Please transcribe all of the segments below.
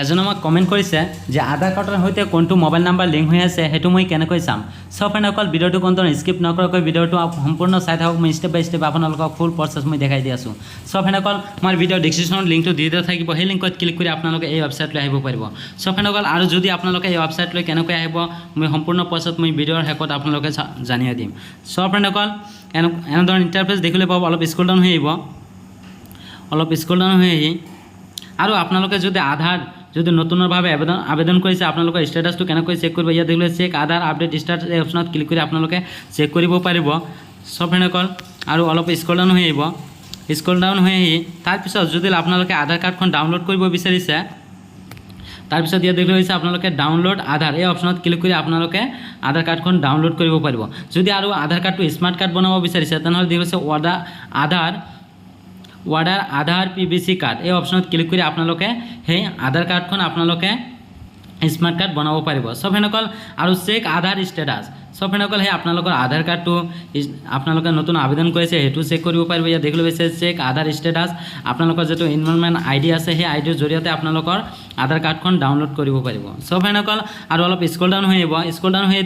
এজনে মোক কমেণ্ট কৰিছে যে আধাৰ কাৰ্ডৰ সৈতে কোনটো মোবাইল নাম্বাৰ লিংক হৈ আছে, সেইটো মই কেনেকৈ চাম। চব ফ্ৰেণ্ডসকল ভিডিঅ'টো কোনটো স্কিপ নকৰাকৈ ভিডিঅ'টো সম্পূৰ্ণ চাই থাকক, মই ষ্টেপ বাই ষ্টেপ আপোনালোকক ফুল প্ৰচেছ মই দেখাই দি আছোঁ। চব ফ্ৰেণ্ডসকল মই ভিডিঅ' ডিছক্ৰিপশ্যনত লিংকটো দি দিয়া থাকিব, সেই লিংকত ক্লিক কৰি আপোনালোকে এই ৱেবছাইটলৈ আহিব পাৰিব। চব ফ্ৰেণ্ডসকল আৰু যদি আপোনালোকে এই ৱেবছাইটলৈ কেনেকৈ আহিব, মই সম্পূৰ্ণ প্ৰচেছ মই ভিডিঅ'ৰ শেষত আপোনালোকে জানিয়ে দিম। চব ফ্ৰেণ্ডসকল এনে এনেধৰণৰ ইণ্টাৰফেচ দেখিবলৈ পাব, অলপ স্কুল ডাউন হৈ আহিব। অলপ স্কুল ডাউন হৈ আহি আৰু আপোনালোকে যদি আধাৰ যদি নতুনভাৱে আবেদন আবেদন কৰিছে, আপোনালোকৰ ষ্টেটাছটো কেনেকৈ চেক কৰিব, ইয়াত দেখিলে চেক আধাৰ আপডেট ষ্টাৰ্ট এই অপশ্যনত ক্লিক কৰি আপোনালোকে চেক কৰিব পাৰিব। চব ফ্ৰেণ্ডসকল আৰু অলপ স্কুল ডাউন হৈ আহিব। স্কুল ডাউন হৈ আহি, তাৰপিছত যদি আপোনালোকে আধাৰ কাৰ্ডখন ডাউনলোড কৰিব বিচাৰিছে, তাৰপিছত ইয়াত দেখি হৈছে আপোনালোকে ডাউনলোড আধাৰ। এই অপশ্যনত ক্লিক কৰি আপোনালোকে আধাৰ কাৰ্ডখন ডাউনলোড কৰিব পাৰিব। যদি আৰু আধাৰ কাৰ্ডটো স্মাৰ্ট কাৰ্ড বনাব বিচাৰিছে, তেনেহ'লে দেখি হৈছে ৱাডা Aadhaar ৱাডাৰ Aadhaar P V C card এই অপশ্যনত ক্লিক কৰি আপোনালোকে সেই আধাৰ কাৰ্ডখন আপোনালোকে স্মাৰ্ট কাৰ্ড বনাব পাৰিব। চব সেনেকল আৰু চেক আধাৰ ষ্টেটাছ চব সেই আপোনালোকৰ আধাৰ কাৰ্ডটো আপোনালোকে নতুন আবেদন কৰিছে, সেইটো চেক কৰিব পাৰিব। ইয়াত দেখিবলৈ পাইছে চেক আধাৰ ষ্টেটাছ আপোনালোকৰ যিটো ইনভলভমেণ্ট আই ডি আছে, সেই আই ডিৰ জৰিয়তে আপোনালোকৰ আধাৰ কাৰ্ডখন ডাউনলোড কৰিব পাৰিব। চব সেনেকল আৰু অলপ স্কুল ডাউন হৈ আহিব। স্কুল ডাউন হৈ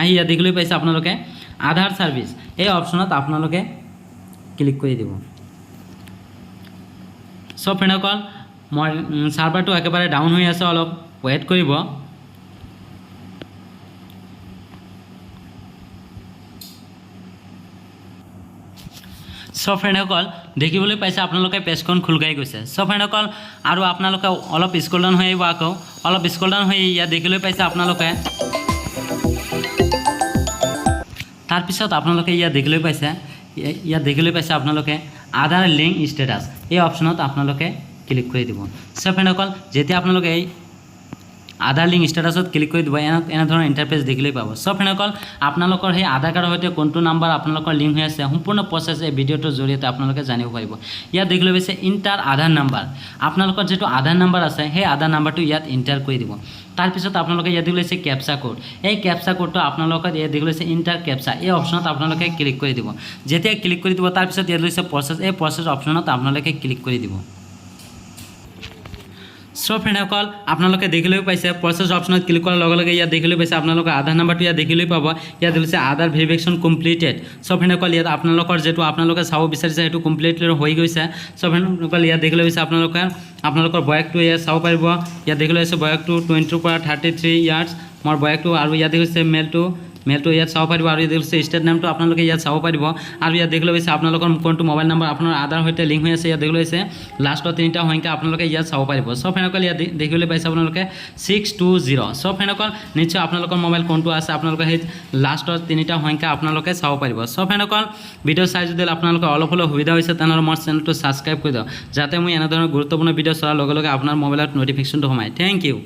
আহি ইয়াত দেখিবলৈ পাইছে আপোনালোকে আধাৰ ছাৰ্ভিচ এই অপশ্যনত আপোনালোকে ক্লিক কৰি দিব। চব ফ্ৰেণ্ডসকল মই উম, চাৰ্ভাৰটো একেবাৰে ডাউন হৈ আছে অলপ। ৱেইট কৰিব। চব ফ্ৰেণ্ডসকল দেখিবলৈ পাইছে আপোনালোকে পেজখন খোল খাই গৈছে। চব ফ্ৰেণ্ডসকল আৰু আপোনালোকে অলপ স্কুল ডাউন হৈ আহিব আকৌ। অলপ স্কুল ডাউন হৈ ইয়াত দেখিবলৈ পাইছে আপোনালোকে। তাৰপিছত আপোনালোকে ইয়াত দেখিবলৈ পাইছে। ইয়া- ইয়াত দেখিবলৈ পাইছে আপোনালোকে। আধাৰ লিংক ষ্টেটাছ এই অপশ্যনত আপোনালোকে ক্লিক কৰি দিব। চব ফ্ৰেণ্ডসকল যেতিয়া আপোনালোকে এই আধাৰ লিংক ষ্টেটাছত ক্লিক কৰি দিব, এনে এনেধৰণৰ ইণ্টাৰফেচ দেখিবলৈ পাব। চব ফ্ৰেণ্ডসকল আপোনালোকৰ সেই আধাৰ কাৰ্ডৰ সৈতে কোনটো নাম্বাৰ আপোনালোকৰ লিংক হৈ আছে, সম্পূৰ্ণ প্ৰচেছ এই ভিডিঅ'টোৰ জৰিয়তে আপোনালোকে জানিব পাৰিব। ইয়াত দেখিবলৈ পাইছে ইণ্টাৰ আধাৰ নাম্বাৰ আপোনালোকৰ যিটো আধাৰ নাম্বাৰ আছে, সেই আধাৰ নাম্বাৰটো ইয়াত ইণ্টাৰ কৰি দিব। তাৰপিছত আপোনালোকে ইয়াত দেখিলে হৈছে কেপচা কোড এই কেপচা কোডটো আপোনালোকৰ ইয়াত দেখিলে হৈছে ইণ্টাৰ কেপচা এই অপশ্যনত আপোনালোকে ক্লিক কৰি দিব। যেতিয়া ক্লিক কৰি দিব, তাৰপিছত ইয়াত লৈছে প্ৰচেছ এই প্ৰচেছ অপশ্যনত আপোনালোকে ক্লিক কৰি দিব। চব ফ্ৰেণ্ডসকল আপোনালোকে দেখিলৈ পাইছে প্ৰচেছ অপশ্যনত ক্লিক কৰাৰ লগে লগে ইয়াত দেখিলৈ পাইছে আপোনালোকৰ আধাৰ নাম্বাৰটো ইয়াত দেখিলৈ পাব, ইয়াত দেখিছে আধাৰ ভেৰিফিকেশ্যন কমপ্লিটেড চব ফ্ৰেণ্ডসকল ইয়াত আপোনালোকৰ যিটো আপোনালোকে চাব বিচাৰিছে, সেইটো কমপ্লিটলি হৈ গৈছে। চব ফ্ৰেণ্ডসকল ইয়াত দেখিলৈ পাইছে আপোনালোকে, আপোনালোকৰ বয়সটো ইয়াত চাব পাৰিব। ইয়াত দেখিলৈ আছে বয়সটো টুৱেণ্টিৰ পৰা থাৰ্টি থ্ৰী ইয়াৰ্ছ মোৰ বয়সটো আৰু ইয়াত দেখিছে মেলটো মেলটো ইয়াত চাব পাৰিব আৰু ইয়াত দেখিছে ষ্টেট নামটো আপোনালোকে ইয়াত চাব পাৰিব। আৰু ইয়াত দেখিবলৈ পাইছে আপোনালোকৰ কোনটো মোবাইল নাম্বাৰ আপোনাৰ আধাৰ সৈতে লিংক হৈ আছে, ইয়াত দেখিবলৈ পাইছে। লাষ্টৰ তিনিটা সংখ্যা আপোনালোকে ইয়াত চাব পাৰিব। চব ফেনকল ইয়াত দেখিবলৈ পাইছে আপোনালোকে ছিক্স টু জিৰ' চব ফেনকল নিশ্চয় আপোনালোকৰ মোবাইল কোনটো আছে, আপোনালোকে সেই লাষ্টৰ তিনিটা সংখ্যা আপোনালোকে চাব পাৰিব। চব ফেনকল ভিডিঅ' চাই যদি আপোনালোকৰ অলপ হ'লেও সুবিধা হৈছে, তেনেহ'লে মোৰ চেনেলটো ছাবস্ক্ৰাইব কৰি দিয়ক। যাতে মই এনেধৰণৰ গুৰুত্বপূৰ্ণ ভিডিঅ' চোৱাৰ লগে লগে আপোনাৰ মোবাইলত ন'টিফিকেশ্যনটো সোমায়। Thank you